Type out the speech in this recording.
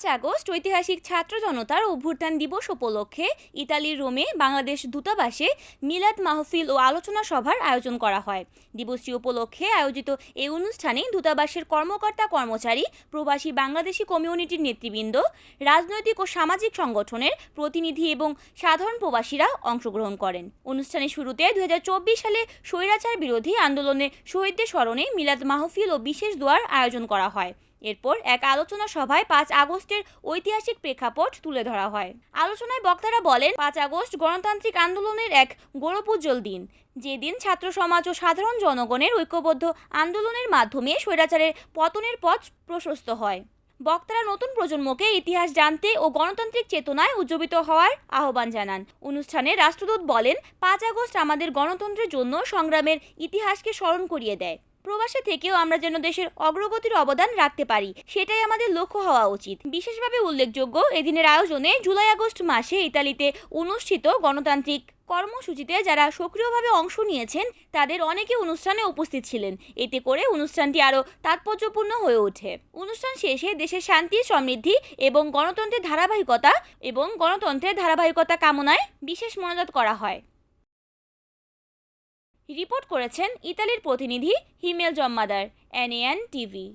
পাঁচ আগস্ট ঐতিহাসিক ছাত্র জনতার অভ্যুত্থান দিবস উপলক্ষে ইতালির রোমে বাংলাদেশ দূতাবাসে মিলাদ মাহফিল ও আলোচনা সভার আয়োজন করা হয়। দিবসটি উপলক্ষে আয়োজিত এই অনুষ্ঠানে দূতাবাসের কর্মকর্তা কর্মচারী, প্রবাসী বাংলাদেশি কমিউনিটির নেতৃবৃন্দ, রাজনৈতিক ও সামাজিক সংগঠনের প্রতিনিধি এবং সাধারণ প্রবাসীরা অংশগ্রহণ করেন। অনুষ্ঠানের শুরুতে দু হাজার চব্বিশ সালে স্বৈরাচার বিরোধী আন্দোলনে শহীদদের স্মরণে মিলাদ মাহফিল ও বিশেষ দোয়ার আয়োজন করা হয়। এরপর এক আলোচনা সভায় পাঁচ আগস্টের ঐতিহাসিক প্রেক্ষাপট তুলে ধরা হয়। আলোচনায় বক্তারা বলেন, পাঁচ আগস্ট গণতান্ত্রিক আন্দোলনের এক গৌরবোজ্জ্বল দিন। যেদিন ছাত্র সমাজ ও সাধারণ জনগণের ঐক্যবদ্ধ আন্দোলনের মাধ্যমে স্বৈরাচারের পতনের পথ প্রশস্ত হয়। বক্তারা নতুন প্রজন্মকে ইতিহাস জানতে ও গণতান্ত্রিক চেতনায় উজ্জীবিত হওয়ার আহ্বান জানান। অনুষ্ঠানে রাষ্ট্রদূত বলেন, পাঁচ আগস্ট আমাদের গণতন্ত্রের জন্য সংগ্রামের ইতিহাসকে স্মরণ করিয়ে দেয়। প্রবাসে থেকেও আমরা যেন দেশের অগ্রগতির অবদান রাখতে পারি, সেটাই আমাদের লক্ষ্য হওয়া উচিত। বিশেষভাবে উল্লেখযোগ্য, এদিনের আয়োজনে জুলাই আগস্ট মাসে ইতালিতে অনুষ্ঠিত গণতান্ত্রিক কর্মসূচিতে যারা সক্রিয়ভাবে অংশ নিয়েছেন, তাদের অনেকে অনুষ্ঠানে উপস্থিত ছিলেন। এতে করে অনুষ্ঠানটি আরও তাৎপর্যপূর্ণ হয়ে ওঠে। অনুষ্ঠান শেষে দেশের শান্তি, সমৃদ্ধি এবং গণতন্ত্রের ধারাবাহিকতা এবং গণতন্ত্রের ধারাবাহিকতা কামনায় বিশেষ মনোজাত করা হয়। রিপোর্ট করেছেন ইতালির প্রতিনিধি হিমেল জম্মাদার এনএএন টিভি